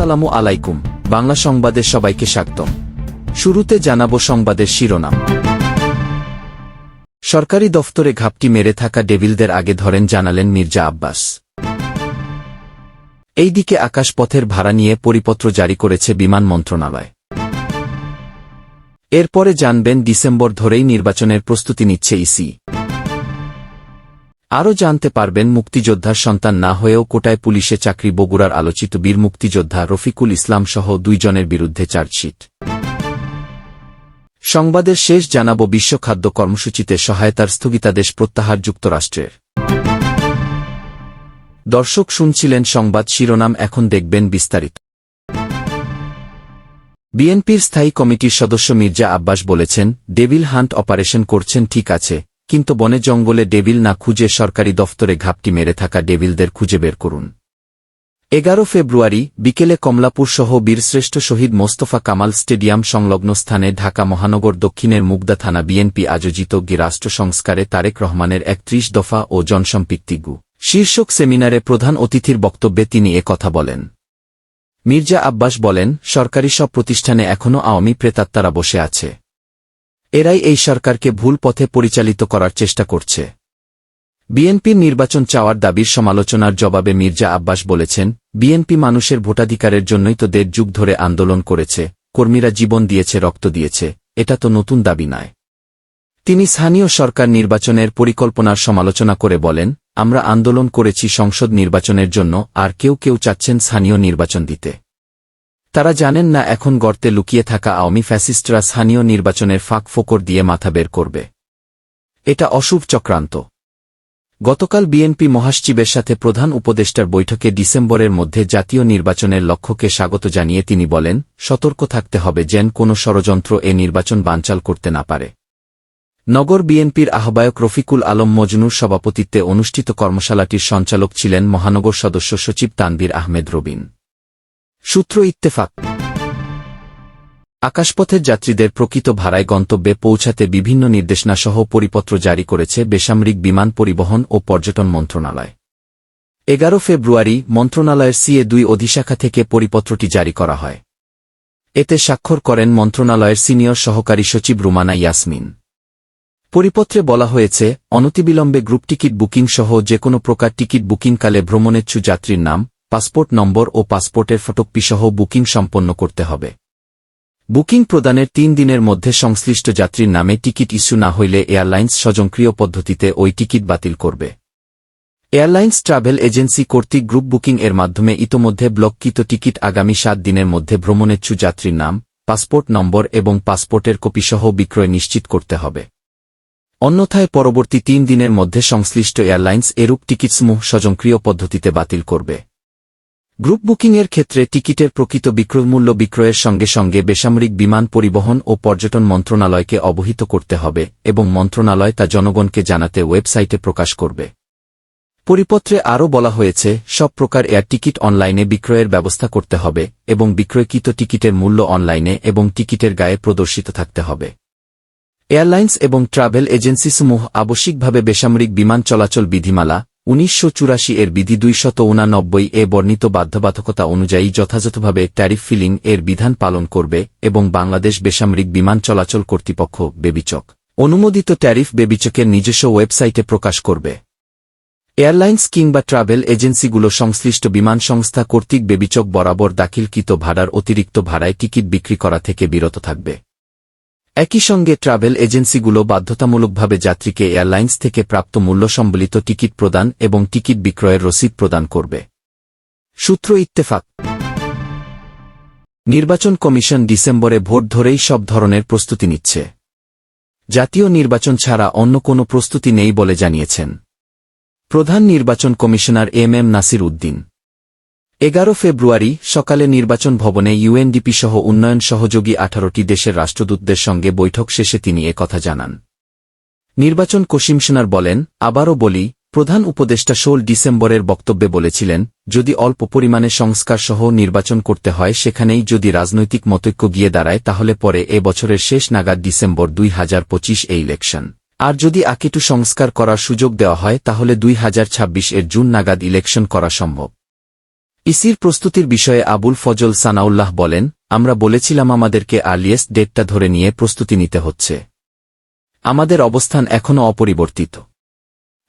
আসসালামু আলাইকুম, বাংলা সংবাদে সবাইকে স্বাগতম। শুরুতে জানাব সংবাদের শিরোনাম। সরকারি দফতরে ঘাপটি মেরে থাকা ডেভিলদের আগে ধরেন জানালেন মির্জা আব্বাস। এইদিকে আকাশপথের ভাড়া নিয়ে পরিপত্র জারি করেছে বিমান মন্ত্রণালয়। এরপরে জানবেন ডিসেম্বর ধরেই নির্বাচনের প্রস্তুতি নিচ্ছে ইসি। আরও জানতে পারবেন মুক্তিযোদ্ধার সন্তান না হয়েও কোটায় পুলিশে চাকরি বগুড়ার আলোচিত বীর মুক্তিযোদ্ধা রফিকুল ইসলাম সহ দুইজনের বিরুদ্ধে চার্জশিট। সংবাদের শেষ জানাব বিশ্ব খাদ্য কর্মসূচিতে সহায়তার স্থগিতাদেশ প্রত্যাহার যুক্তরাষ্ট্রের। দর্শক শুনছিলেন সংবাদ শিরোনাম, এখন দেখবেন বিস্তারিত। বিএনপির স্থায়ী কমিটির সদস্য মির্জা আব্বাস বলেছেন, ডেভিল হান্ট অপারেশন করছেন, ঠিক আছে কিন্তু বনে জঙ্গলে ডেভিল না খুঁজে সরকারি দফতরে ঘাপটি মেরে থাকা ডেভিলদের খুঁজে বের করুন। এগারো ফেব্রুয়ারি বিকেলে কমলাপুর সহ বীরশ্রেষ্ঠ শহীদ মোস্তফা কামাল স্টেডিয়াম সংলগ্ন স্থানে ঢাকা মহানগর দক্ষিণের মুগদা থানা বিএনপি আয়োজিত গি রাষ্ট্র সংস্কারে তারেক রহমানের একত্রিশ দফা ও জনসম্পৃক্তিগু শীর্ষক সেমিনারে প্রধান অতিথির বক্তব্যে তিনি কথা বলেন। মির্জা আব্বাস বলেন, সরকারি সব প্রতিষ্ঠানে এখনও আওয়ামী প্রেতাত্মারা বসে আছে। এরাই এই সরকারকে ভুল পথে পরিচালিত করার চেষ্টা করছে। বিএনপির নির্বাচন চাওয়ার দাবির সমালোচনার জবাবে মির্জা আব্বাস বলেছেন, বিএনপি মানুষের ভোটাধিকারের জন্যই তো দেড় যুগ ধরে আন্দোলন করেছে, কর্মীরা জীবন দিয়েছে, রক্ত দিয়েছে, এটা তো নতুন দাবি নয়। তিনি স্থানীয় সরকার নির্বাচনের পরিকল্পনার সমালোচনা করে বলেন, আমরা আন্দোলন করেছি সংসদ নির্বাচনের জন্য, আর কেউ কেউ চাচ্ছেন স্থানীয় নির্বাচন দিতে। তারা জানেন না এখন গর্তে লুকিয়ে থাকা আওয়ামী ফ্যাসিস্টরা স্থানীয় নির্বাচনের ফাঁক ফোকর দিয়ে মাথা বের করবে। এটা অশুভ চক্রান্ত। গতকাল বিএনপি মহাসচিবের সাথে প্রধান উপদেষ্টার বৈঠকে ডিসেম্বরের মধ্যে জাতীয় নির্বাচনের লক্ষ্যকে স্বাগত জানিয়ে তিনি বলেন, সতর্ক থাকতে হবে যেন কোনো ষড়যন্ত্র এ নির্বাচন বানচাল করতে না পারে। নগর বিএনপির আহ্বায়ক রফিকুল আলম মজনুর সভাপতিত্বে অনুষ্ঠিত কর্মশালাটির সঞ্চালক ছিলেন মহানগর সদস্য সচিব তানবীর আহমেদ রবিন। সূত্র ইত্তেফাক। আকাশপথের যাত্রীদের প্রকৃত ভাড়ায় গন্তব্যে পৌঁছাতে বিভিন্ন নির্দেশনাসহ পরিপত্র জারি করেছে বেসামরিক বিমান পরিবহন ও পর্যটন মন্ত্রণালয়। এগারো ফেব্রুয়ারি মন্ত্রণালয়ের সিএ দুই অধিশাখা থেকে পরিপত্রটি জারি করা হয়। এতে স্বাক্ষর করেন মন্ত্রণালয়ের সিনিয়র সহকারী সচিব রুমানা ইয়াসমিন। পরিপত্রে বলা হয়েছে, অনতিবিলম্বে গ্রুপ টিকিট বুকিং সহ যে কোনো প্রকার টিকিট বুকিংকালে ভ্রমণেচ্ছু যাত্রীর নাম পাসপোর্ট নম্বর ও পাসপোর্টের ফটোকপিসহ বুকিং সম্পন্ন করতে হবে। বুকিং প্রদানের তিন দিনের মধ্যে সংশ্লিষ্ট যাত্রীর নামে টিকিট ইস্যু না হইলে এয়ারলাইন্স স্বজনক্রিয় পদ্ধতিতে ওই টিকিট বাতিল করবে। এয়ারলাইন্স ট্রাভেল এজেন্সি কর্তৃক গ্রুপ বুকিং এর মাধ্যমে ইতোমধ্যে ব্লককৃত টিকিট আগামী সাত দিনের মধ্যে ভ্রমণেচ্ছু যাত্রীর নাম, পাসপোর্ট নম্বর এবং পাসপোর্টের কপিসহ বিক্রয় নিশ্চিত করতে হবে। অন্যথায় পরবর্তী তিন দিনের মধ্যে সংশ্লিষ্ট এয়ারলাইন্স এরূপ টিকিটসমূহ স্বজনক্রিয় পদ্ধতিতে বাতিল করবে। গ্রুপ বুকিংয়ের ক্ষেত্রে টিকিটের প্রকৃত বিক্রয়মূল্য বিক্রয়ের সঙ্গে সঙ্গে বেসামরিক বিমান পরিবহন ও পর্যটন মন্ত্রণালয়কে অবহিত করতে হবে এবং মন্ত্রণালয় তা জনগণকে জানাতে ওয়েবসাইটে প্রকাশ করবে। পরিপত্রে আরও বলা হয়েছে, সব প্রকার এয়ার টিকিট অনলাইনে বিক্রয়ের ব্যবস্থা করতে হবে এবং বিক্রয়কৃত টিকিটের মূল্য অনলাইনে এবং টিকিটের গায়ে প্রদর্শিত থাকতে হবে। এয়ারলাইন্স এবং ট্রাভেল এজেন্সিসমূহ আবশ্যিকভাবে বেসামরিক বিমান চলাচল বিধিমালা উনিশশো চুরাশি এর বিধি দুইশত উনানব্বই এ বর্ণিত বাধ্যবাধকতা অনুযায়ী যথাযথভাবে ট্যারিফ ফিলিং এর বিধান পালন করবে এবং বাংলাদেশ বেসামরিক বিমান চলাচল কর্তৃপক্ষ বেবিচক। অনুমোদিত ট্যারিফ বেবিচকের নিজস্ব ওয়েবসাইটে প্রকাশ করবে। এয়ারলাইন্স কিংবা ট্রাভেল এজেন্সিগুলো সংশ্লিষ্ট বিমান সংস্থা কর্তৃক বেবিচক বরাবর দাখিলকৃত ভাড়ার অতিরিক্ত ভাড়ায় টিকিট বিক্রি করা থেকে বিরত থাকবে। একই সঙ্গে ট্রাভেল এজেন্সিগুলো বাধ্যতামূলকভাবে যাত্রীকে এয়ারলাইন্স থেকে প্রাপ্ত মূল্য সম্বলিত টিকিট প্রদান এবং টিকিট বিক্রয়ের রসিদ প্রদান করবে। সূত্র ইত্তেফাক। নির্বাচন কমিশন ডিসেম্বরে ভোট ধরেই সব ধরনের প্রস্তুতি নিচ্ছে। জাতীয় নির্বাচন ছাড়া অন্য কোনো প্রস্তুতি নেই বলে জানিয়েছেন। প্রধান নির্বাচন commissioner M M Nasir Uddin. এগারো ফেব্রুয়ারি সকালে নির্বাচন ভবনে ইউএনডিপি সহ উন্নয়ন সহযোগী আঠারোটি দেশের রাষ্ট্রদূতদের সঙ্গে বৈঠক শেষে তিনি কথা জানান। নির্বাচন কমিশনার বলেন, আবারও বলি, প্রধান উপদেষ্টা ষোল ডিসেম্বরের বক্তব্যে বলেছিলেন, যদি অল্প পরিমাণে সংস্কার সহ নির্বাচন করতে হয় সেখানেই যদি রাজনৈতিক মতৈক্য গিয়ে দাঁড়ায় তাহলে পরে এ বছরের শেষ নাগাদ ডিসেম্বর দুই হাজার পঁচিশ এ ইলেকশন। আর যদি আকেটু সংস্কার করার সুযোগ দেওয়া হয় তাহলে দুই হাজার ছাব্বিশ এর জুন নাগাদ ইলেকশন করা সম্ভব। ইসির প্রস্তুতির বিষয়ে আবুল ফজল সানাউল্লাহ বলেন, আমরা বলেছিলাম আমাদেরকে আর্লিয়েস্ট ডেটটা ধরে নিয়ে প্রস্তুতি নিতে হচ্ছে। আমাদের অবস্থান এখনও অপরিবর্তিত।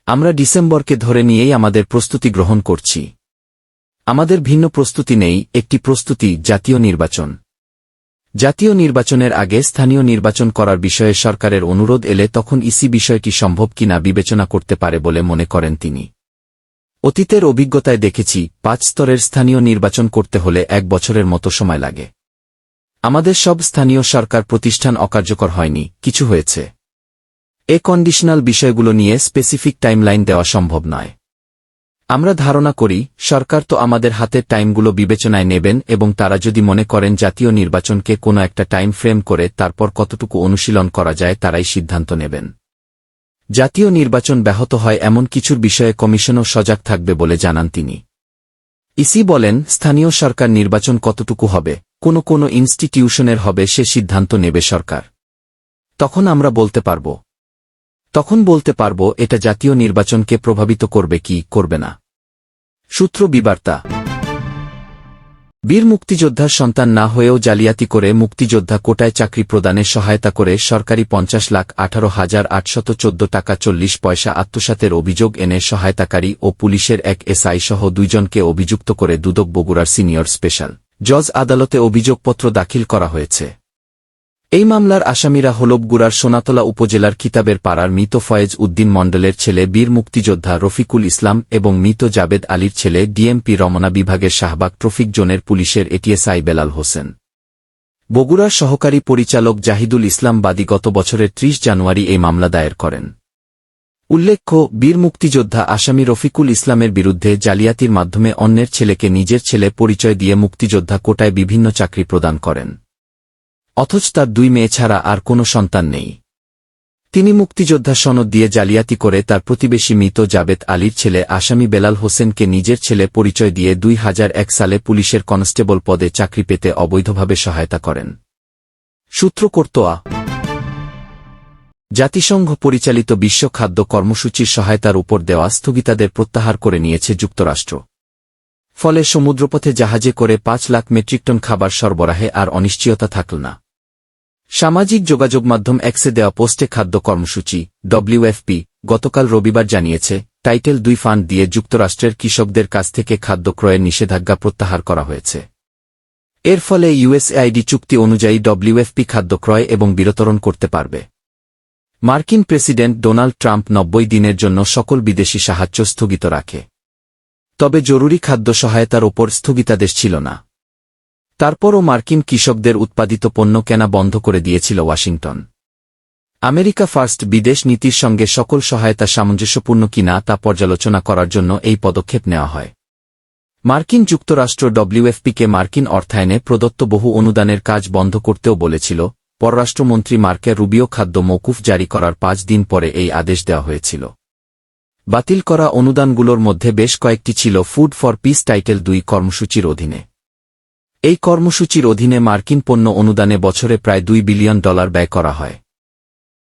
আমরা ডিসেম্বরকে ধরে নিয়েই আমাদের প্রস্তুতি গ্রহণ করছি। আমাদের ভিন্ন প্রস্তুতি নেই, একটি প্রস্তুতি জাতীয় নির্বাচন। জাতীয় নির্বাচনের আগে স্থানীয় নির্বাচন করার বিষয়ে সরকারের অনুরোধ এলে তখন ইসি বিষয়টি সম্ভব কিনা বিবেচনা করতে পারে বলে মনে করেন তিনি। অতীতের অভিজ্ঞতায় দেখেছি, পাঁচ স্তরের স্থানীয় নির্বাচন করতে হলে এক বছরের মতো সময় লাগে। আমাদের সব স্থানীয় সরকার প্রতিষ্ঠান অকার্যকর হয়নি, কিছু হয়েছে। এ কন্ডিশনাল বিষয়গুলো নিয়ে স্পেসিফিক টাইমলাইন দেওয়া সম্ভব নয়। আমরা ধারণা করি, সরকার তো আমাদের হাতের টাইমগুলো বিবেচনায় নেবেন এবং তারা যদি মনে করেন জাতীয় নির্বাচনকে কোনো একটা টাইম ফ্রেম করে তারপর কতটুকু অনুশীলন করা যায় তারাই সিদ্ধান্ত নেবেন। জাতীয় নির্বাচন ব্যাহত হয় এমন কিছুর বিষয়ে কমিশনও সজাগ থাকবে বলে জানান তিনি। ইসি বলেন, স্থানীয় সরকার নির্বাচন কতটুকু হবে, কোনো কোনো ইনস্টিটিউশনের হবে সে সিদ্ধান্ত নেবে সরকার। তখন আমরা বলতে পারব। তখন বলতে পারব, এটা জাতীয় নির্বাচনকে প্রভাবিত করবে কি, করবে না। সূত্র বিবার্তা বীর মুক্তিযোদ্ধার সন্তান না হয়েও জালিয়াতি করে মুক্তিযোদ্ধা কোটায় চাকরি প্রদানে সহায়তা করে সরকারি পঞ্চাশ লাখ আঠারো হাজার আটশত চোদ্দ টাকা চল্লিশ পয়সা আত্মসাতের অভিযোগ এনে সহায়তাকারী ও পুলিশের এক এসআই সহ দুইজনকে অভিযুক্ত করে দুদক বগুড়ার সিনিয়র স্পেশাল। জজ আদালতে অভিযোগপত্র দাখিল করা হয়েছে। এই মামলার আসামিরা হলবগুড়ার সোনাতলা উপজেলার কিতাবের পাড়ার মৃত ফয়েজ উদ্দিন মণ্ডলের ছেলে বীর মুক্তিযোদ্ধা রফিকুল ইসলাম এবং মৃত জাবেদ আলীর ছেলে ডিএমপি রমনা বিভাগের শাহবাগ ট্রফিক জোনের পুলিশের এটিএসআই বেলাল হোসেন। বগুড়ার সহকারী পরিচালক জাহিদুল ইসলাম বাদী গত বছরের ৩০ জানুয়ারি এই মামলা দায়ের করেন। উল্লেখ্য, বীর মুক্তিযোদ্ধা আসামি রফিকুল ইসলামের বিরুদ্ধে জালিয়াতির মাধ্যমে অন্যের ছেলেকে নিজের ছেলে পরিচয় দিয়ে মুক্তিযোদ্ধা কোটায় বিভিন্ন চাকরি প্রদান করেন। অথচ তার দুই মেয়ে ছাড়া আর কোনো সন্তান নেই। তিনি মুক্তিযোদ্ধা সনদ দিয়ে জালিয়াতি করে তার প্রতিবেশী মৃত জাবেদ আলীর ছেলে আসামি বেলাল হোসেনকে নিজের ছেলে পরিচয় দিয়ে দুই হাজার এক সালে পুলিশের কনস্টেবল পদে চাকরি পেতে অবৈধভাবে সহায়তা করেন। সূত্র কর্তোয়া। জাতিসংঘ পরিচালিত বিশ্ব খাদ্য কর্মসূচির সহায়তার উপর দেওয়া স্থগিতাদের প্রত্যাহার করে নিয়েছে যুক্তরাষ্ট্র। ফলে সমুদ্রপথে জাহাজে করে পাঁচ লাখ মেট্রিক টন খাবার সরবরাহে আর অনিশ্চয়তা থাকল না। সামাজিক যোগাযোগ মাধ্যম এক্সে দেওয়া পোস্টে খাদ্য কর্মসূচি ডব্লিউএফপি গতকাল রবিবার জানিয়েছে, টাইটেল দুই ফান্ড দিয়ে যুক্তরাষ্ট্রের কৃষকদের কাছ থেকে খাদ্য ক্রয়ের নিষেধাজ্ঞা প্রত্যাহার করা হয়েছে। এর ফলে ইউএসএআইডি চুক্তি অনুযায়ী ডব্লিউএফপি খাদ্য ক্রয় এবং বিরতরণ করতে পারবে। মার্কিন প্রেসিডেন্ট ডোনাল্ড ট্রাম্প নব্বই দিনের জন্য সকল বিদেশি সাহায্য স্থগিত রাখে। তবে জরুরি খাদ্য সহায়তার ওপর স্থগিতাদেশ ছিল না। তারপরও মার্কিন কৃষকদের উৎপাদিত পণ্য কেনা বন্ধ করে দিয়েছিল ওয়াশিংটন। আমেরিকা ফার্স্ট বিদেশ নীতির সঙ্গে সকল সহায়তা সামঞ্জস্যপূর্ণ কিনা তা পর্যালোচনা করার জন্য এই পদক্ষেপ নেওয়া হয়। মার্কিন যুক্তরাষ্ট্র ডব্লিউএফপিকে মার্কিন অর্থায়নে প্রদত্ত বহু অনুদানের কাজ বন্ধ করতেও বলেছিল, পররাষ্ট্রমন্ত্রী মার্কে রুবিও খাদ্য মৌকুফ জারি করার পাঁচ দিন পরে এই আদেশ দেওয়া হয়েছিল। বাতিল করা অনুদানগুলোর মধ্যে বেশ কয়েকটি ছিল ফুড ফর পিস টাইটেল দুই কর্মসূচির অধীনে। এই কর্মসূচির অধীনে মার্কিন পণ্য অনুদানে বছরে প্রায় দুই বিলিয়ন ডলার ব্যয় করা হয়।